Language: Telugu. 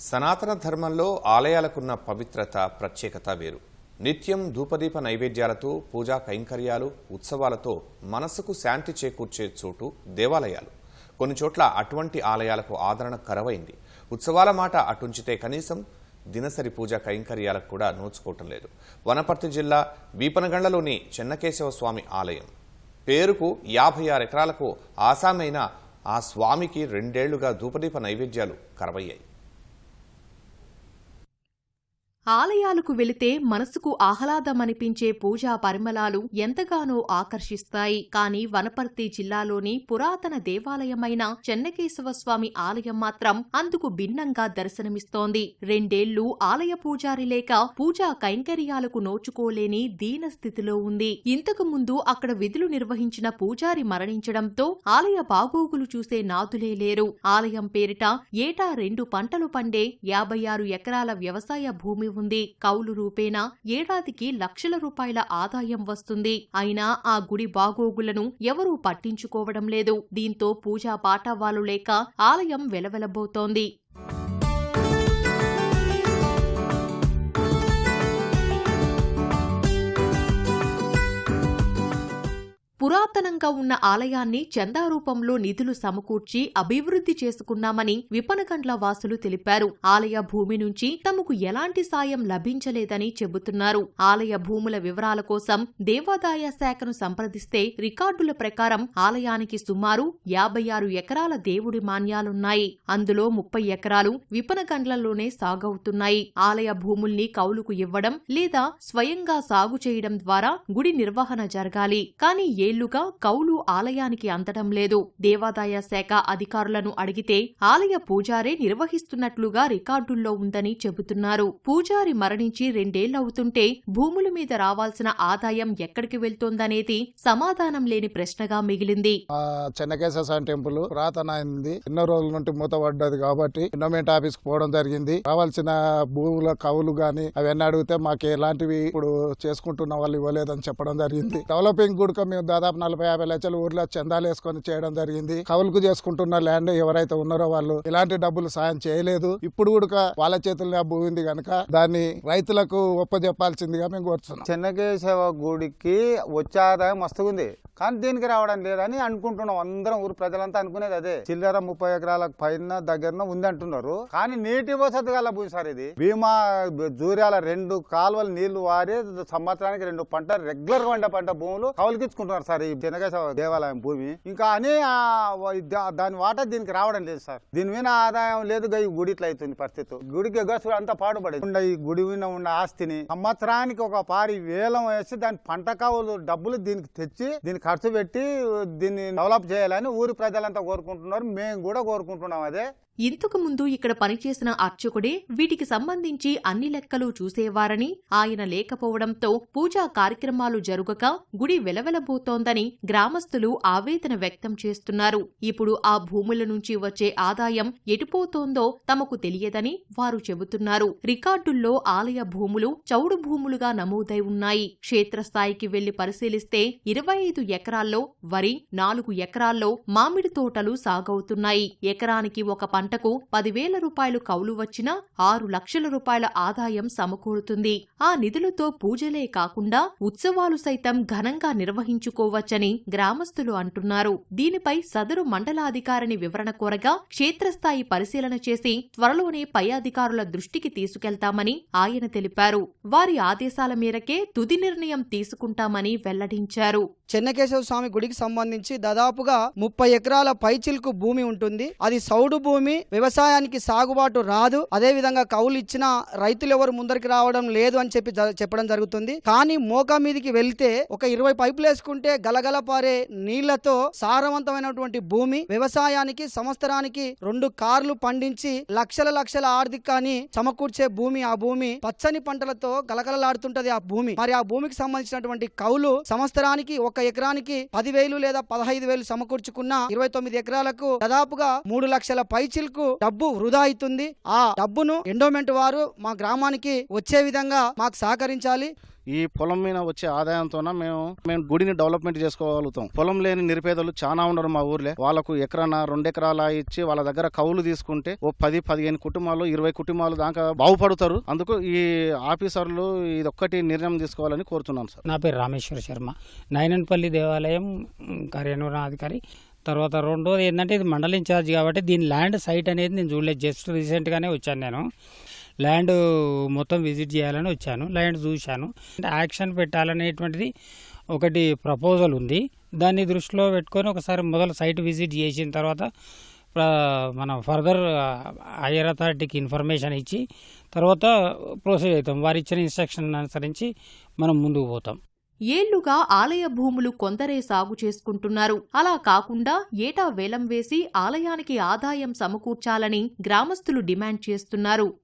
సనాతన ధర్మంలో ఆలయాలకున్న పవిత్రత ప్రత్యేకత వేరు. నిత్యం ధూపదీప నైవేద్యాలతో పూజా కైంకర్యాలు ఉత్సవాలతో మనసుకు శాంతి చేకూర్చే చోటు దేవాలయాలు. కొన్ని చోట్ల అటువంటి ఆలయాలకు ఆదరణ కరవైంది. ఉత్సవాల మాట అటుంచితే కనీసం దినసరి పూజా కైంకర్యాలకు కూడా నోచుకోవటం లేదు. వనపర్తి జిల్లా వీపనగండ్లలోని చెన్నకేశవ స్వామి ఆలయం. పేరుకు యాభై ఆరు ఎకరాలకు ఆసామైన ఆ స్వామికి రెండేళ్ళుగా ధూపదీప నైవేద్యాలు కరవయ్యాయి. ఆలయాలకు వెళితే మనసుకు ఆహ్లాదమనిపించే పూజా పరిమళాలు ఎంతగానో ఆకర్షిస్తాయి. కానీ వనపర్తి జిల్లాలోని పురాతన దేవాలయమైన చెన్నకేశవ స్వామి ఆలయం మాత్రం అందుకు భిన్నంగా దర్శనమిస్తోంది. రెండేళ్ళు ఆలయ పూజారి లేక పూజా కైంకర్యాలకు నోచుకోలేని దీన స్థితిలో ఉంది. ఇంతకు ముందు అక్కడ విధులు నిర్వహించిన పూజారి మరణించడంతో ఆలయ బాగోగులు చూసే నాదులే లేరు. ఆలయం పేరిట ఏటా రెండు పంటలు పండే యాభై ఆరు ఎకరాల వ్యవసాయ భూమి ఉంది. కౌలు రూపేణా ఏడాదికి లక్షల రూపాయల ఆదాయం వస్తుంది. అయినా ఆ గుడి బాగోగులను ఎవరూ పట్టించుకోవడం లేదు. దీంతో పూజా పాఠవాలు లేక ఆలయం వెలవెలబోతోంది. పురాతనంగా ఉన్న ఆలయాన్ని చందా రూపంలో నిధులు సమకూర్చి అభివృద్ధి చేసుకున్నామని విపనగండ్ల వాసులు తెలిపారు. ఆలయ భూమి నుంచి తమకు ఎలాంటి సాయం లభించలేదని చెబుతున్నారు. ఆలయ భూముల వివరాల కోసం దేవాదాయ శాఖను సంప్రదిస్తే రికార్డుల ప్రకారం ఆలయానికి సుమారు యాభై ఆరు ఎకరాల దేవుడి మాన్యాలున్నాయి. అందులో ముప్పై ఎకరాలు విపనగండ్లలోనే సాగవుతున్నాయి. ఆలయ భూముల్ని కౌలుకు ఇవ్వడం లేదా స్వయంగా సాగు చేయడం ద్వారా గుడి నిర్వహణ జరగాలి. కానీ ఏళ్ళుగా కౌలు ఆలయానికి అందడం లేదు. దేవాదాయ శాఖ అధికారులను అడిగితే ఆలయ పూజారే నిర్వహిస్తున్నట్లుగా రికార్డుల్లో ఉందని చెబుతున్నారు. పూజారి మరణించి రెండేళ్ళవుతుంటే భూముల మీద రావాల్సిన ఆదాయం ఎక్కడికి వెళ్తోందనేది సమాధానం లేని ప్రశ్నగా మిగిలింది. ఆ చెన్నకేశ్వర టెంపుల్ పురాతనైంది ఎన్నో రోజుల నుండి మూతపడ్డది కాబట్టి గవర్నమెంట్ ఆఫీస్కి పోవడం జరిగింది. కావాల్సిన భూముల కవులు గాని అవన్నీ అడిగితే మాకు ఎలాంటివి ఇప్పుడు చేసుకుంటున్న వాళ్ళు ఇవ్వలేదని చెప్పడం జరిగింది. డెవలపింగ్ కూడా మేము దాదాపు నలభై యాభై లక్షలు ఊర్లో చందాలు వేసుకొని చేయడం జరిగింది. కవులకు చేసుకుంటున్న ల్యాండ్ ఎవరైతే ఉన్నారో వాళ్ళు ఇలాంటి డబ్బులు సాయం చేయలేదు. ఇప్పుడు కూడా వాళ్ళ చేతుల్లో డబ్బు ఉంది కనుక దాన్ని రైతులకు ఒప్పజెప్పాల్సిందిగా మేము కోరుతున్నాం. చెన్నకేశవ గుడికి వచ్చే ఆదాయం మస్తుగుంది. కానీ దీనికి రావడం లేదని అనుకుంటున్నాం. అందరం ఊరు ప్రజలంతా అనుకునేది అదే. చిల్లర ముప్పై ఎకరాల పైన దగ్గర ఉంది అంటున్నారు. కానీ నీటి వసతి గల సార్ ఇది. భీమా జూర్యాల రెండు కాలువలు నీళ్ళు వారి సంవత్సరానికి రెండు పంట రెగ్యులర్గా పంట భూములు కౌలుకిచ్చుకుంటున్నారు సార్ ఈ చెన్నకేశవ దేవాలయం భూమి. ఇంకా అని దాని వాటా దీనికి రావడం లేదు సార్. దీని మీద ఆదాయం లేదు ఈ గుడి ఇట్లా అవుతుంది పరిస్థితి. గుడికి గసుడు అంతా పాడుపడేది. ఉన్న ఈ గుడి మీద ఉన్న ఆస్తిని సంవత్సరానికి ఒక పారి వేలం వేసి దాని పంట కావులు డబ్బులు దీనికి తెచ్చి దీన్ని ఖర్చు పెట్టి దీన్ని డెవలప్ చేయాలని ఊరి ప్రజలంతా కోరుకుంటున్నారు. మేము కూడా కోరుకుంటున్నాం అదే. ఇంతకు ముందు ఇక్కడ పనిచేసిన అర్చకుడే వీటికి సంబంధించి అన్ని లెక్కలు చూసేవారని ఆయన లేకపోవడంతో పూజా కార్యక్రమాలు జరుగక గుడి వెలవెలబోతోందని గ్రామస్తులు ఆవేదన వ్యక్తం చేస్తున్నారు. ఇప్పుడు ఆ భూముల నుంచి వచ్చే ఆదాయం ఎటుపోతోందో తమకు తెలియదని వారు చెబుతున్నారు. రికార్డుల్లో ఆలయ భూములు చౌడు భూములుగా నమోదై ఉన్నాయి. క్షేత్రస్థాయికి వెళ్ళి పరిశీలిస్తే ఇరవై ఐదు ఎకరాల్లో వరి నాలుగు ఎకరాల్లో మామిడి తోటలు సాగవుతున్నాయి. ఎకరానికి ఒక పంట పంటకు పదివేల రూపాయలు కౌలు వచ్చినా ఆరు లక్షల రూపాయల ఆదాయం సమకూరుతుంది. ఆ నిధులతో పూజలే కాకుండా ఉత్సవాలు సైతం ఘనంగా నిర్వహించుకోవచ్చని గ్రామస్తులు అంటున్నారు. దీనిపై సదరు మండలాధికారిని వివరణ కోరగా క్షేత్రస్థాయి పరిశీలన చేసి త్వరలోనే పై అధికారుల దృష్టికి తీసుకెళ్తామని ఆయన తెలిపారు. వారి ఆదేశాల మేరకే తుది నిర్ణయం తీసుకుంటామని వెల్లడించారు. చెన్నకేశవ స్వామి గుడికి సంబంధించి దాదాపుగా ముప్పై ఎకరాల పైచిల్కు భూమి ఉంటుంది. అది సౌడు భూమి వ్యవసాయానికి సాగుబాటు రాదు. అదే విధంగా కౌలు ఇచ్చిన రైతులు ఎవరు ముందరికి రావడం లేదు అని చెప్పి చెప్పడం జరుగుతుంది. కానీ మోకా మీదికి వెళ్తే ఒక ఇరవై పైపులు వేసుకుంటే గలగల పారే నీళ్ళతో సారవంతమైనటువంటి భూమి వ్యవసాయానికి సంవత్సరానికి రెండు కార్లు పండించి లక్షల లక్షల ఆర్థికాన్ని సమకూర్చే భూమి ఆ భూమి పచ్చని పంటలతో గలగలలాడుతుంటది ఆ భూమి. మరి ఆ భూమికి సంబంధించినటువంటి కౌలు సంవత్సరానికి ఒక ఎకరానికి పదివేలు లేదా పదహైదు వేలు సమకూర్చుకున్న ఇరవై తొమ్మిది ఎకరాలకు దాదాపుగా మూడు లక్షల పైచి పైచిల్కు డబ్బు వృధా అవుతుంది ఆ డబ్బును ఎండోమెంట్ వారు మా గ్రామానికి వచ్చే విధంగా మాకు సహకరించాలి. ఈ పొలం మీద వచ్చే ఆదాయంతోన మేము మేము గుడిని డెవలప్మెంట్ చేసుకోగలుగుతాం. పొలం లేని నిరుపేదలు చాలా ఉన్నారు మా ఊర్లో. వాళ్ళకు ఎకరాన రెండు ఎకరాల ఇచ్చి వాళ్ళ దగ్గర కౌలు తీసుకుంటే ఓ పది పదిహేను కుటుంబాలు ఇరవై కుటుంబాలు దాకా బాగుపడతారు. అందుకు ఈ ఆఫీసర్లు ఇది ఒక్కటి నిర్ణయం తీసుకోవాలని కోరుతున్నాను సార్. నా పేరు రామేశ్వర శర్మ. నైనన్పల్లి దేవాలయం మ్, కార్యనిర్వహణాధికారి తర్వాత రెండోది ఏంటంటే ఇది మండల ఇన్ఛార్జ్ కాబట్టి దీని ల్యాండ్ సైట్ అనేది నేను చూడలేదు. జస్ట్ రీసెంట్గానే వచ్చాను నేను. ల్యాండ్ మొత్తం విజిట్ చేయాలని వచ్చాను. ల్యాండ్ చూశాను. యాక్షన్ పెట్టాలనేటువంటిది ఒకటి ప్రపోజల్ ఉంది. దాన్ని దృష్టిలో పెట్టుకొని ఒకసారి మొదలు సైట్ విజిట్ చేసిన తర్వాత మనం ఫర్దర్ హైయర్ అథారిటీకి ఇన్ఫర్మేషన్ ఇచ్చి తర్వాత ప్రొసీడ్ అవుతాం. వారు ఇచ్చిన ఇన్స్ట్రక్షన్ అనుసరించి మనం ముందుకు పోతాం. ఏళ్ళుగా ఆలయ భూములు కొందరే సాగు చేసుకుంటున్నారు. అలా కాకుండా ఏటా వేలం వేసి ఆలయానికి ఆదాయం సమకూర్చాలని గ్రామస్తులు డిమాండ్ చేస్తున్నారు.